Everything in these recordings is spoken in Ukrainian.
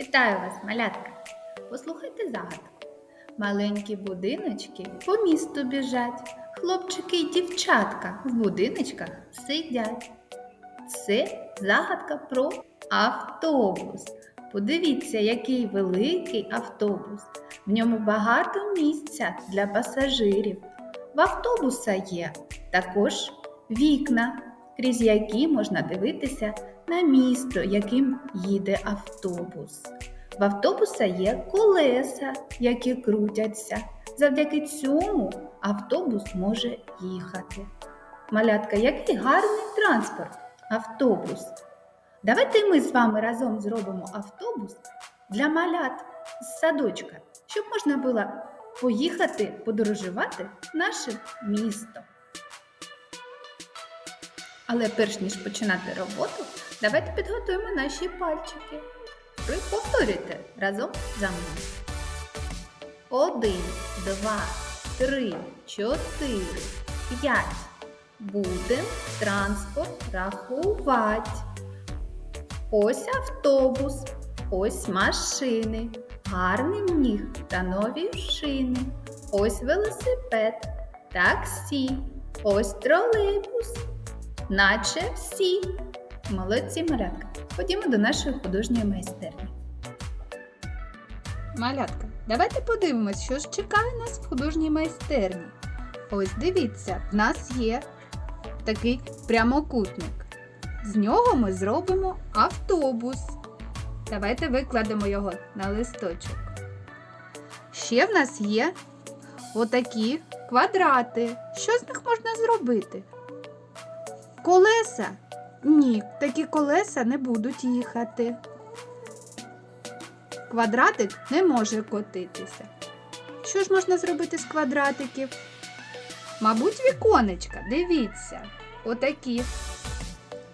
Вітаю вас, малятка! Послухайте загадку. Маленькі будиночки по місту біжать. Хлопчики й дівчатка в будиночках сидять. Це загадка про автобус. Подивіться, який великий автобус. В ньому багато місця для пасажирів. В автобуса є також вікна, крізь які можна дивитися на місто, яким їде автобус. В автобуса є колеса, які крутяться. Завдяки цьому автобус може їхати. Малятка, який гарний транспорт автобус. Давайте ми з вами разом зробимо автобус для малят з садочка, щоб можна було поїхати подорожувати наше місто. Але перш ніж починати роботу, давайте підготуємо наші пальчики. Ви повторюйте разом за мною. Один, два, три, чотири, п'ять. Будем транспорт рахувати. Ось автобус, ось машини, гарний них та нові шини. Ось велосипед, таксі, ось тролейбус, наче всі. Молодці малятка. Ходімо до нашої художньої майстерні. Малятка, давайте подивимось, що ж чекає нас в художній майстерні. Ось дивіться, в нас є такий прямокутник. З нього ми зробимо автобус. Давайте викладемо його на листочок. Ще в нас є отакі квадрати. Що з них можна зробити? Колеса? Ні, такі колеса не будуть їхати. Квадратик не може котитися. Що ж можна зробити з квадратиків? Мабуть, віконечка. Дивіться, отакі.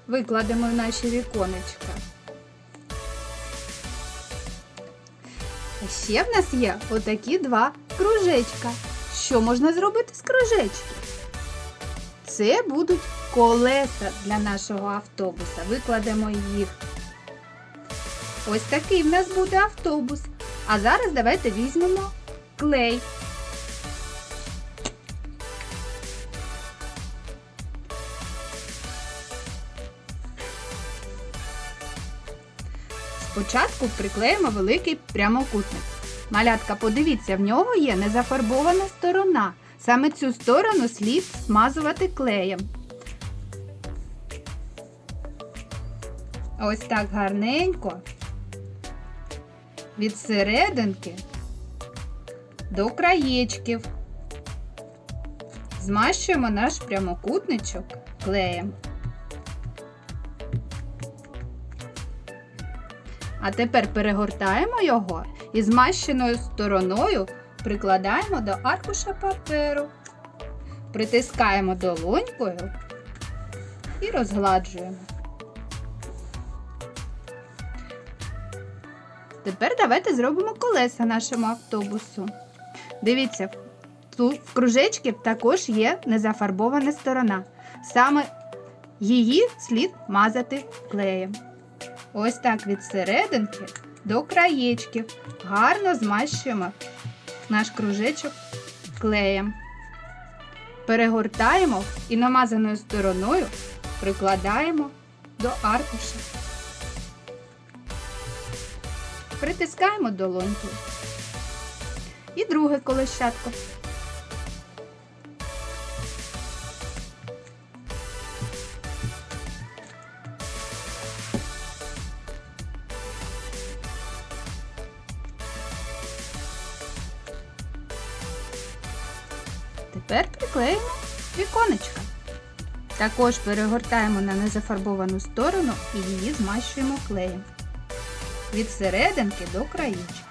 Викладемо в наші віконечка. А ще в нас є отакі два кружечка. Що можна зробити з кружечків? Це будуть колеса для нашого автобуса. Викладемо їх. Ось такий в нас буде автобус. А зараз давайте візьмемо клей. Спочатку приклеїмо великий прямокутник. Малятка, подивіться, в нього є незафарбована сторона. Саме цю сторону слід смазувати клеєм. Ось так гарненько. Від серединки до краєчків. Змащуємо наш прямокутничок клеєм. А тепер перегортаємо його і змащеною стороною прикладаємо до аркуша паперу. Притискаємо долонькою і розгладжуємо. Тепер давайте зробимо колеса нашому автобусу. Дивіться, тут в кружечків також є незафарбована сторона. Саме її слід мазати клеєм. Ось так від серединки до краєчків. Гарно змащуємо наш кружечок клеєм. Перегортаємо і намазаною стороною прикладаємо до аркуша. Притискаємо долонькою. І друге колещатко. Тепер приклеїмо віконечка. Також перегортаємо на незафарбовану сторону і її змащуємо клеєм від серединки до краєчки.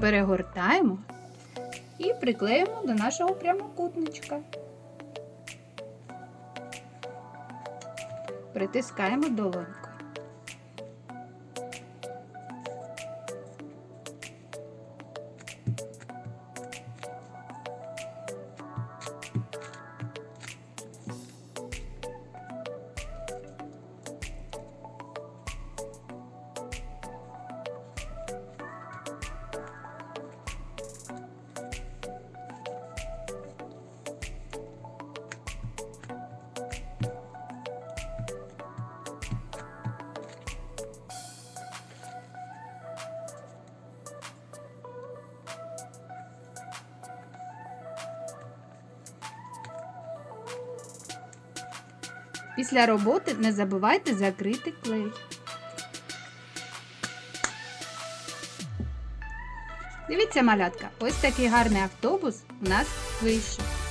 Перегортаємо і приклеїмо до нашого прямокутничка. Притискаємо долонькою. Після роботи не забувайте закрити клей. Дивіться, малятка, ось такий гарний автобус у нас вийшов.